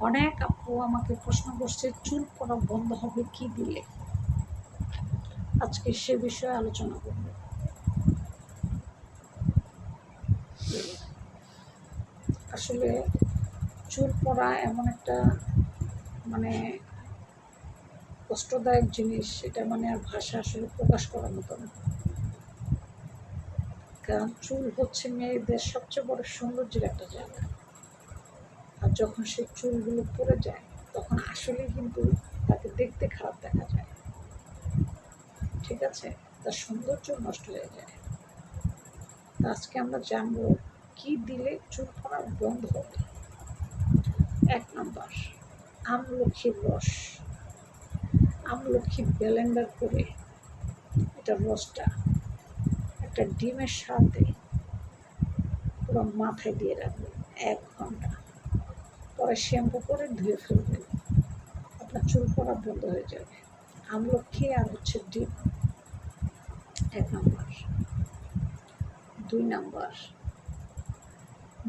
অনেক আপু আমাকে প্রশ্ন করছে, চুল পড়া বন্ধ হবে কি দিলে? আজকে সে বিষয়ে আলোচনা করব। আসলে চুল পড়া এমন একটা মানে কষ্টদায়ক জিনিস, সেটা মানে আর ভাষা আসলে প্রকাশ করার মতো না। কারণ চুল হচ্ছে মেয়েদের সবচেয়ে বড় সৌন্দর্যের একটা জায়গা। আর যখন সে চুলগুলো পড়ে যায়, তখন আসলে কিন্তু তাকে দেখতে খারাপ দেখা যায়। ঠিক আছে? তার সৌন্দর্য নষ্ট হয়ে যায়। তা আজকে আমরা জানব, কি দিলে চুল পড়া বন্ধ হবে? এক নম্বর আমলক্ষীর রস। আমলক্ষী ব্লেন্ডার করে এটা রসটা একটা ডিমের সাথে পুরো মাথায় দিয়ে রাখবেন এক ঘণ্টা। পরে শ্যাম্পু করে ধুয়ে ফেলবেন আপনার চুল পড়া বন্ধ হয়ে যাবে। আমলক্ষী আর হচ্ছে ডিম এক নম্বর। দুই নম্বর।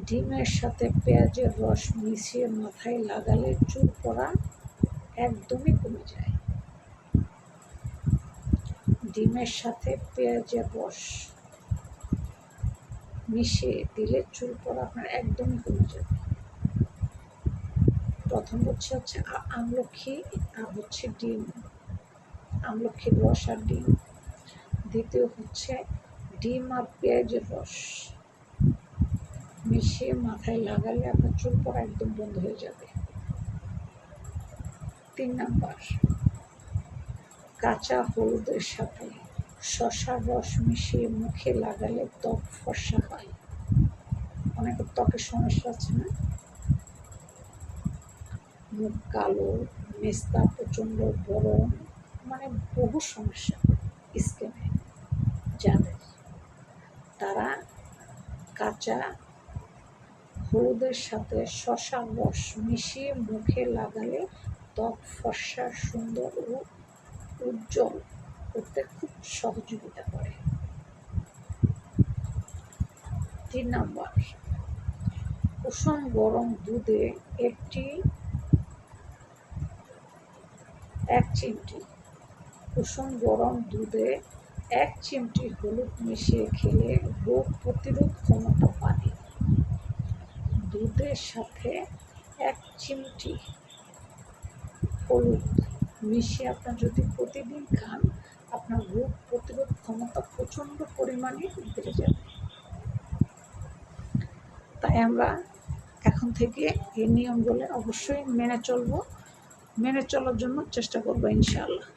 ডিমের সাথে পেঁয়াজের রস মিশিয়ে মাথায় লাগালে চুল পড়া একদমই কমে যায়। ডিমের সাথে পেঁয়াজের রস মিশিয়ে দিলে চুল পড়া আপনার একদমই কমে যাবে। প্রথম হচ্ছে হচ্ছে আমলক্ষী আর হচ্ছে ডিম আমলক্ষীর রস আর ডিম। দ্বিতীয় হচ্ছে ডিম আর পেঁয়াজের রস। মিশিয়ে মাথায় লাগালে আপনার চুল পড়া একদম বন্ধ হয়ে যাবে। তিন নাম্বার, কাঁচা হলুদের সাথে শশার রস মিশিয়ে মুখে লাগালে ত্বক ফর্সা হয়। অনেকের ত্বকের সমস্যা আছে না? মুখ কালো, মেস্তা, প্রচণ্ড গরম মানে বহু সমস্যা স্কিনে যাদের। তারা কাঁচা হলুদের সাথে শশার রস মিশিয়ে মুখে লাগালে ত্বক ফর্সা, সুন্দর ও উজ্জ্বল করতে খুব সহযোগিতা করে। তিন নম্বর কুসুম গরম দুধে একটি এক চিমটি। কুসুম গরম দুধে এক চিমটি হলুদ মিশিয়ে খেলে রোগ প্রতিরোধ ক্ষমতা বাড়ে। দুধের সাথে এক চিমটি হলুদ মিশিয়ে আপনার যদি প্রতিদিন খান, আপনার রোগ প্রতিরোধ ক্ষমতা প্রচণ্ড পরিমাণে বেড়ে যাবে। তাই আমরা এখন থেকে এই নিয়মগুলো অবশ্যই মেনে চলবো। মেনে চলার জন্য চেষ্টা করব ইনশাআল্লাহ।